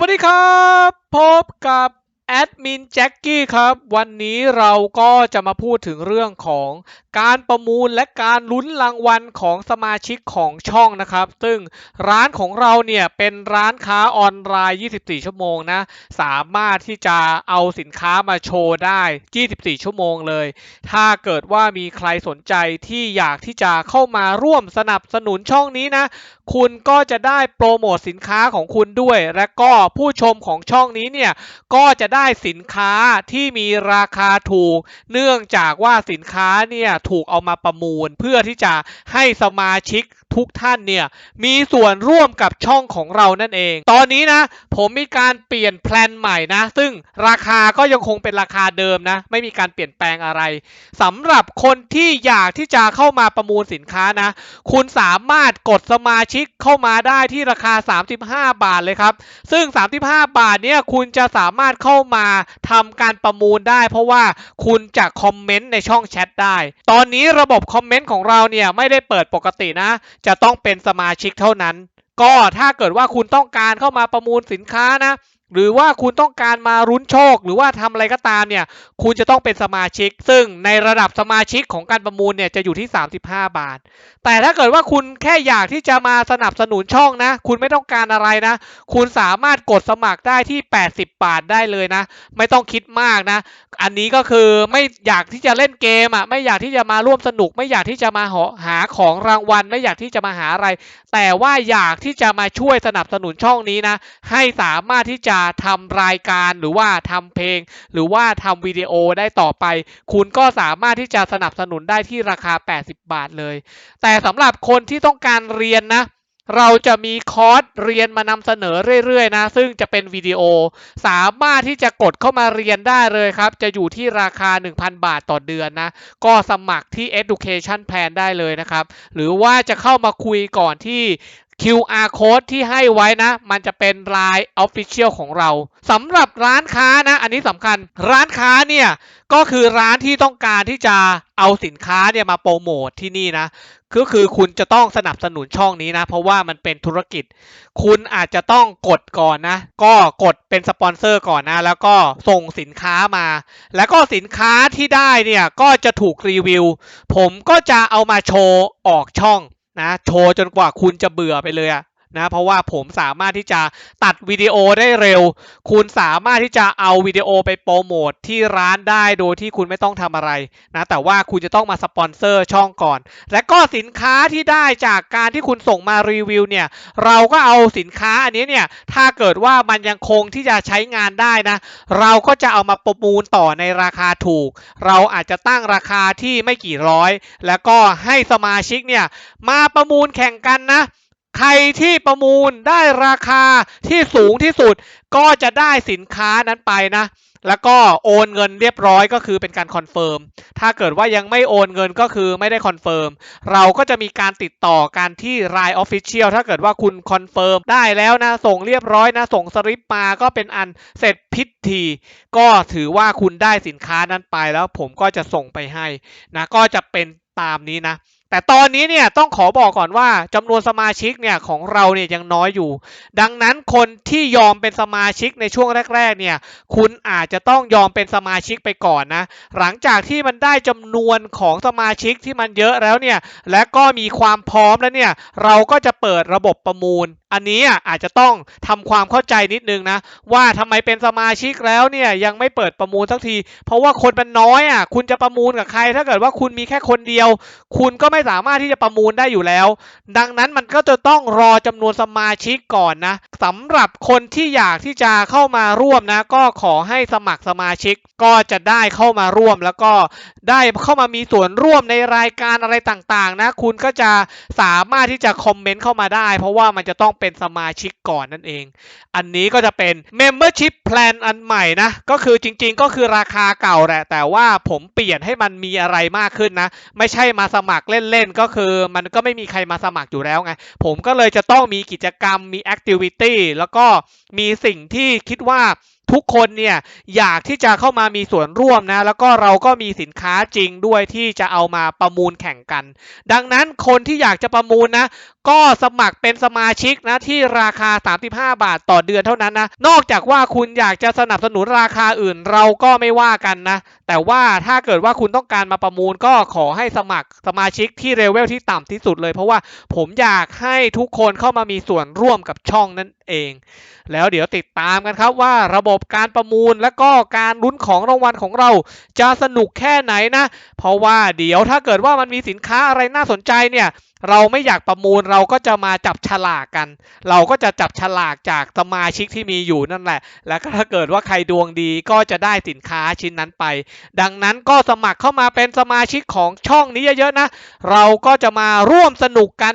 วัสดีครับ พบกับแอดมินแจ็คกี้ครับ วันนี้เราก็จะมาพูดถึงเรื่องของ การประมูลและการลุ้นรางวัลของสมาชิกของช่องนะครับ ซึ่งร้านของเราเนี่ยเป็นร้านค้าออนไลน์ 24 ชั่วโมงนะ สามารถที่จะเอาสินค้ามาโชว์ได้ 24 ชั่วโมงเลย ถ้าเกิดว่ามีใครสนใจที่อยากที่จะเข้ามาร่วมสนับสนุนช่องนี้นะ คุณก็จะได้โปรโมทสินค้าของคุณด้วย และก็ผู้ชมของช่องนี้เนี่ยก็จะได้สินค้าที่มีราคาถูก เนื่องจากว่าสินค้าเนี่ยถูกเอามาประมูล เพื่อที่จะให้สมาชิก ทุกท่านเนี่ยมีส่วนร่วมกับช่องของเรานั่นเอง ตอนนี้นะ ผมมีการเปลี่ยนแพลนใหม่นะ ซึ่งราคาก็ยังคงเป็นราคาเดิมนะ ไม่มีการเปลี่ยนแปลงอะไรสำหรับคนที่อยากที่จะเข้ามาประมูลสินค้านะ คุณสามารถกดสมาชิกเข้ามาได้ที่ราคา 35 บาทเลยครับ ซึ่ง 35 บาทเนี่ยคุณจะสามารถเข้ามาทำการประมูลได้ เพราะว่าคุณจะคอมเมนต์ในช่องแชทได้ ตอนนี้ระบบคอมเมนต์ของเราเนี่ยไม่ได้เปิดปกตินะจะต้องเป็นสมาชิกเท่านั้น ก็ถ้าเกิดว่าคุณต้องการเข้ามาประมูลสินค้านะ หรือว่าคุณต้องการมารุ้นโชค หรือว่าทำอะไรก็ตามเนี่ย คุณจะต้องเป็นสมาชิก ซึ่งในระดับสมาชิกของการประมูลเนี่ยจะอยู่ที่ 35 บาท แต่ถ้าเกิดว่าคุณแค่อยากที่จะมาสนับสนุนช่องนะ คุณไม่ต้องการอะไรนะ คุณสามารถกดสมัครได้ที่ 80 บาทได้เลยนะ ไม่ต้องคิดมากนะ อันนี้ก็คือไม่อยากที่จะเล่นเกมอะไม่อยากที่จะมาร่วมสนุก ไม่อยากที่จะมาหาหาของรางวัล ไม่อยากที่จะมาหาอะไร แต่ว่าอยากที่จะมาช่วยสนับสนุนช่องนี้นะ ให้สามารถที่จะจะทำรายการหรือว่าทำเพลง หรือว่าทำวิดีโอได้ต่อไป คุณก็สามารถที่จะสนับสนุนได้ที่ราคา 80 บาทเลย แต่สำหรับคนที่ต้องการเรียนนะเราจะมีคอร์สเรียนมานำเสนอเรื่อยๆนะ ซึ่งจะเป็นวิดีโอ สามารถที่จะกดเข้ามาเรียนได้เลยครับ จะอยู่ที่ราคา 1,000 บาทต่อเดือนนะ ก็สมัครที่ Education Plan ได้เลยนะครับ หรือว่าจะเข้ามาคุยก่อนที่ QR code ที่ให้ไว้นะ มันจะเป็น Line Official ของเราสำหรับร้านค้านะ อันนี้สำคัญร้านค้าเนี่ยก็คือร้านที่ต้องการที่จะเอาสินค้าเนี่ยมาโปรโมทที่นี่นะก็คือคุณจะต้องสนับสนุนช่องนี้นะ เพราะว่ามันเป็นธุรกิจ คุณอาจจะต้องกดก่อนนะ ก็กดเป็นสปอนเซอร์ก่อนนะ แล้วก็ส่งสินค้ามา แล้วก็สินค้าที่ได้เนี่ยก็จะถูกรีวิว ผมก็จะเอามาโชว์ออกช่อง นะโชว์จนกว่าคุณจะเบื่อไปเลยอะ นะเพราะว่าผมสามารถที่จะตัดวิดีโอได้เร็ว คุณสามารถที่จะเอาวิดีโอไปโปรโมทที่ร้านได้โดยที่คุณไม่ต้องทำอะไรนะแต่ว่าคุณจะต้องมาสปอนเซอร์ช่องก่อน และก็สินค้าที่ได้จากการที่คุณส่งมารีวิวเนี่ยเราก็เอาสินค้าอันนี้เนี่ยถ้าเกิดว่ามันยังคงที่จะใช้งานได้นะ เราก็จะเอามาประมูลต่อในราคาถูก เราอาจจะตั้งราคาที่ไม่กี่ร้อย แล้วก็ให้สมาชิกเนี่ยมาประมูลแข่งกันนะ ใครที่ประมูลได้ราคาที่สูงที่สุด ก็จะได้สินค้านั้นไปนะ แล้วก็โอนเงินเรียบร้อยก็คือเป็นการคอนเฟิร์ม ถ้าเกิดว่ายังไม่โอนเงินก็คือไม่ได้คอนเฟิร์ม เราก็จะมีการติดต่อกันที่ Line Official ถ้าเกิดว่าคุณคอนเฟิร์มได้แล้วนะ ส่งเรียบร้อยนะ ส่งสลิปมาก็เป็นอันเสร็จพิธีก็ถือว่าคุณได้สินค้านั้นไปแล้วผมก็จะส่งไปให้นะ ก็จะเป็นตามนี้นะ แต่ตอนนี้เนี่ยต้องขอบอกก่อนว่าจำนวนสมาชิกเนี่ยของเราเนี่ยยังน้อยอยู่ ดังนั้นคนที่ยอมเป็นสมาชิกในช่วงแรกๆเนี่ยคุณอาจจะต้องยอมเป็นสมาชิกไปก่อนนะหลังจากที่มันได้จำนวนของสมาชิกที่มันเยอะแล้วเนี่ยและก็มีความพร้อมแล้วเนี่ยเราก็จะเปิดระบบประมูล อันนี้อะอาจจะต้องทำความเข้าใจนิดนึงนะ ว่าทำไมเป็นสมาชิกแล้วเนี่ยยังไม่เปิดประมูลสักที เพราะว่าคนมันน้อยอะคุณจะประมูลกับใคร ถ้าเกิดว่าคุณมีแค่คนเดียว คุณก็ไม่สามารถที่จะประมูลได้อยู่แล้ว ดังนั้นมันก็จะต้องรอจำนวนสมาชิกก่อนนะสำหรับคนที่อยากที่จะเข้ามาร่วมนะ ก็ขอให้สมัครสมาชิกก็จะได้เข้ามาร่วม แล้วก็ได้เข้ามามีส่วนร่วมในรายการอะไรต่างๆ นะ คุณก็จะสามารถที่จะคอมเมนต์เข้ามาได้ เพราะว่ามันจะต้องเป็นสมาชิกก่อนนั่นเอง อันนี้ก็จะเป็น Membership Plan อันใหม่นะ ก็คือจริงๆ ก็คือราคาเก่าแหละ แต่ว่าผมเปลี่ยนให้มันมีอะไรมากขึ้นนะ ไม่ใช่มาสมัครเล่นๆ ก็คือมันก็ไม่มีใครมาสมัครอยู่แล้วไง ผมก็เลยจะต้องมีกิจกรรม มี Activity แล้วก็มีสิ่งที่คิดว่า ทุกคนเนี่ยอยากที่จะเข้ามามีส่วนร่วมนะ แล้วก็เราก็มีสินค้าจริงด้วยที่จะเอามาประมูลแข่งกัน ดังนั้นคนที่อยากจะประมูลนะ ก็สมัครเป็นสมาชิกนะที่ราคา 35 บาทต่อเดือนเท่านั้นนะ นอกจากว่าคุณอยากจะสนับสนุนราคาอื่นเราก็ไม่ว่ากันนะ แต่ว่าถ้าเกิดว่าคุณต้องการมาประมูลก็ขอให้สมัครสมาชิกที่เลเวลที่ต่ำที่สุดเลย เพราะว่าผมอยากให้ทุกคนเข้ามามีส่วนร่วมกับช่องนั่นเอง แล้วเดี๋ยวติดตามกันครับว่าระบบการประมูลและก็การลุ้นของรางวัลของเรา จะสนุกแค่ไหนนะ เพราะว่าเดี๋ยวถ้าเกิดว่ามันมีสินค้าอะไรน่าสนใจเนี่ยเราไม่อยากประมูลเราก็จะมาจับฉลากกัน เราก็จะจับฉลากจากสมาชิกที่มีอยู่นั่นแหละ แล้วก็ถ้าเกิดว่าใครดวงดีก็จะได้สินค้าชิ้นนั้นไป ดังนั้นก็สมัครเข้ามาเป็นสมาชิกของช่องนี้เยอะๆนะ เราก็จะมาร่วมสนุกกัน